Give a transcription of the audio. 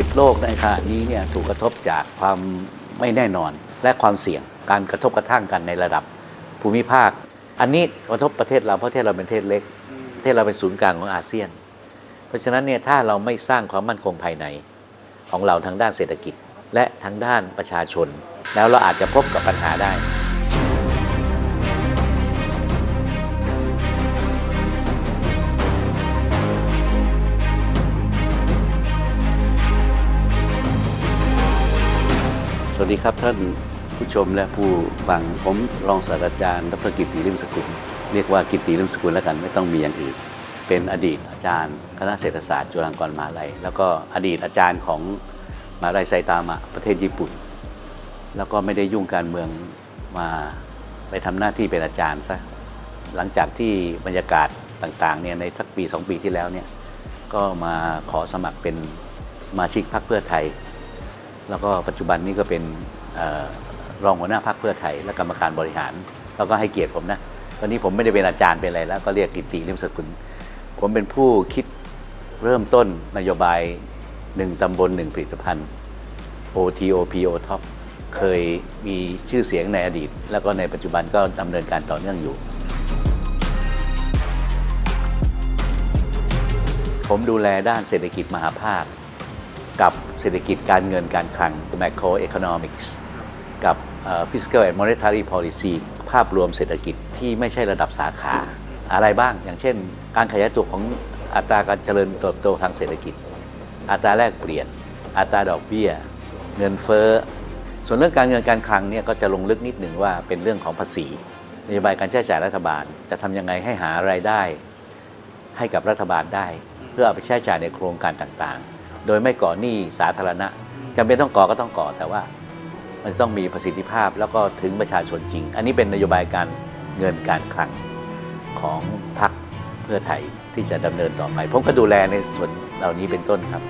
กิจโลกในขณะนี้เนี่ยถูกกระทบจากความไม่แน่นอนและความเสี่ยงการกระทบกระทั่งกันในระดับภูมิภาค อันนี้กระทบประเทศเราเพราะประเทศเราเป็นประเทศเล็กประเทศเราเป็นศูนย์กลางของอาเซียน เพราะฉะนั้นเนี่ยถ้าเราไม่สร้างความมั่นคงภายในของเราทางด้านเศรษฐกิจ และทางด้านประชาชน แล้วเราอาจจะพบกับปัญหาได้ วัสดีครับท่านผู้ชมและผู้ฟังผมรองศาสตราจารย์ดรกิติริมสกุล เรียกว่ากิติริมสกุลแล้วกันไม่ต้องมีอย่างอื่น เป็นอดีตอาจารย์คณะเศรษฐศาสตร์จุฬาลงกรณ์มหาลัยแล้วก็อดีตอาจารย์ของมหาลัยไซตามะประเทศญี่ปุ่น แล้วก็ไม่ได้ยุ่งการเมืองมาไปทำหน้าที่เป็นอาจารย์ซะหลังจากที่บรรยากาศต่างๆเนี่ยในสักปีสองปีที่แล้วเนี่ยก็มาขอสมัครเป็นสมาชิกพรรคเพื่อไทย แล้วก็ปัจจุบันนี้ก็เป็นออรองหัวหน้าพรรคเพื่อไทย และกรรมการบริหารแล้วก็ให้เกียรติผมนะ ตอนนี้ผมไม่ได้เป็นอาจารย์เป็นอะไรแล้ว ก็เรียกกิตติลิมสกุล ผมเป็นผู้คิดเริ่มต้นนโยบายหนึ่งตำบลหนึ่งผลิตภัณฑ์ OTOP OTOP เคยมีชื่อเสียงในอดีต แล้วก็ในปัจจุบันก็ดำเนินการต่อเนื่องอยู่ ผมดูแลด้านเศรษฐกิจมหาภาค กับเศรษฐกิจการเงินการคลัง macroeconomics กับ fiscal and monetary policy ภาพรวมเศรษฐกิจที่ไม่ใช่ระดับสาขาอะไรบ้าง อย่างเช่น การขยายตัวของอัตราการเจริญเติบโตทางเศรษฐกิจ อัตราแลกเปลี่ยน อัตราดอกเบี้ย เงินเฟ้อ ส่วนเรื่องการเงินการคลังเนี่ยก็จะลงลึกนิดหนึ่งว่าเป็นเรื่องของภาษีนโยบายการใช้จ่ายรัฐบาล จะทำยังไงให้หารายได้ให้กับรัฐบาลได้ เพื่อเอาไปใช้จ่ายในโครงการต่างๆ โดยไม่ก่อหนี้สาธารณะจำเป็นต้องก่อก็ต้องก่อแต่ว่ามันจะต้องมีประสิทธิภาพแล้วก็ถึงประชาชนจริง อันนี้เป็นนโยบายการเงินการคลังของพรรคเพื่อไทยที่จะดำเนินต่อไป ผมก็ดูแลในส่วนเหล่านี้เป็นต้นครับ